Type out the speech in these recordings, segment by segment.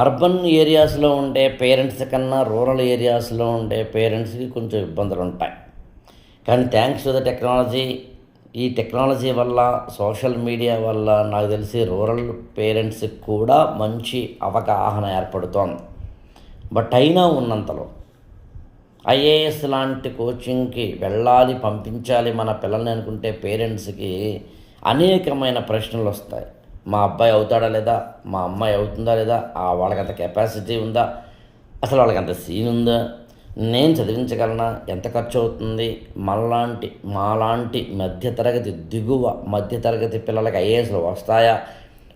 Urban ఏరియాస్లో ఉండే parents కన్నా రూరల్ ఏరియాస్లో ఉండే పేరెంట్స్కి కొంచెం ఇబ్బందులు ఉంటాయి కానీ థ్యాంక్స్ టు ద టెక్నాలజీ. ఈ టెక్నాలజీ వల్ల సోషల్ మీడియా వల్ల నాకు తెలిసి రూరల్ పేరెంట్స్కి కూడా మంచి అవగాహన ఏర్పడుతోంది. బట్ అయినా ఉన్నంతలో ఐఏఎస్ లాంటి కోచింగ్కి వెళ్ళాలి పంపించాలి మన పిల్లల్ని అనుకుంటే పేరెంట్స్కి అనేకమైన ప్రశ్నలు వస్తాయి. మా అబ్బాయి అవుతాడా లేదా? మా అమ్మాయి అవుతుందా లేదా? ఆ వాళ్ళకి అంత కెపాసిటీ ఉందా? అసలు వాళ్ళకి అంత సీన్ ఉందా? నేను చదివించగలనా? ఎంత ఖర్చు అవుతుంది? మనలాంటి మాలాంటి మధ్యతరగతి దిగువ మధ్యతరగతి పిల్లలకి ఐఏఎస్లు వస్తాయా?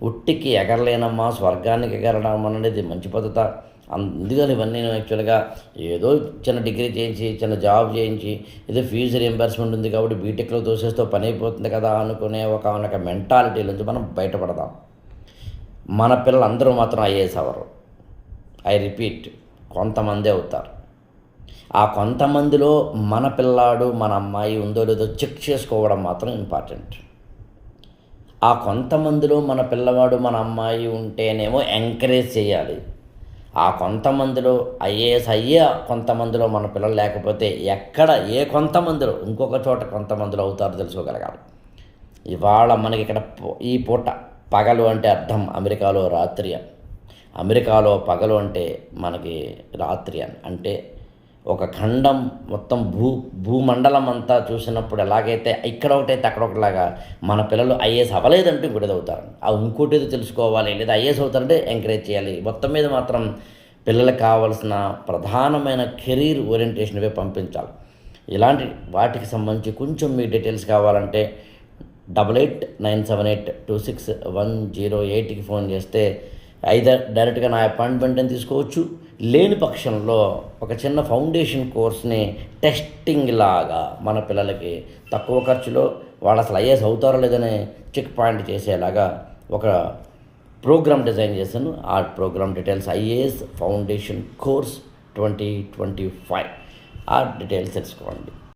ఉట్టికి ఎగరలేనమ్మా స్వర్గానికి ఎగరడం అనేది మంచి పద్ధత. అందుకని ఇవన్నీ నేను యాక్చువల్గా ఏదో చిన్న డిగ్రీ చేయించి చిన్న జాబ్ చేయించి ఏదో ఫీజు రియంబర్స్మెంట్ ఉంది కాబట్టి బీటెక్లో దోసేస్తే పని అయిపోతుంది కదా అనుకునే ఒక ఒక మెంటాలిటీ నుంచి మనం బయటపడదాం. మన పిల్లలందరూ మాత్రం ఐఏఎస్ అవరు ఐ రిపీట్ కొంతమంది అవుతారు. ఆ కొంతమందిలో మన పిల్లాడు మన అమ్మాయి ఉందో లేదో చెక్ చేసుకోవడం మాత్రం ఇంపార్టెంట్ ఆ కొంతమందిలో మన పిల్లవాడు మన అమ్మాయి ఉంటేనేమో ఎంకరేజ్ చేయాలి. ఆ కొంతమందిలో ఐఏఎస్ అయ్యే కొంతమందిలో మన పిల్లలు లేకపోతే ఎక్కడ ఏ కొంతమందిలో ఇంకొక చోట కొంతమందిలో అవుతారో తెలుసుకోగలగాలి. ఇవాళ మనకి ఇక్కడ ఈ పూట పగలు అంటే అర్థం అమెరికాలో రాత్రి అమెరికాలో పగలు అంటే మనకి రాత్రి అని. అంటే ఒక ఖండం మొత్తం భూ భూమండలం అంతా చూసినప్పుడు ఎలాగైతే ఇక్కడ ఒకటైతే అక్కడ ఒకటిలాగా మన పిల్లలు ఐఏఎస్ అవ్వలేదంటే ఇంకోటి అవుతారు. ఆ ఇంకోటి ఏదో తెలుసుకోవాలి లేదా ఐఏఎస్ అవుతారంటే ఎంకరేజ్ చేయాలి. మొత్తం మీద మాత్రం పిల్లలకు కావాల్సిన ప్రధానమైన కెరీర్ ఓరియంటేషన్వే పంపించాలి. ఇలాంటి వాటికి సంబంధించి కొంచెం మీ డీటెయిల్స్ కావాలంటే double eight nine seven eight two six one zero ఎయిట్కి ఫోన్ చేస్తే ఐదర్ డైరెక్ట్గా నా అపాయింట్మెంట్ని తీసుకోవచ్చు. లేని పక్షంలో ఒక చిన్న ఫౌండేషన్ కోర్స్ని టెస్టింగ్ లాగా మన పిల్లలకి తక్కువ ఖర్చులో వాళ్ళు అసలు ఐఏఎస్ అవుతారో లేదని చెక్ పాయింట్ చేసేలాగా ఒక ప్రోగ్రామ్ డిజైన్ చేశాను. ఆ program details IAS foundation course twenty twenty five. ఆ డీటెయిల్స్ తెలుసుకోండి.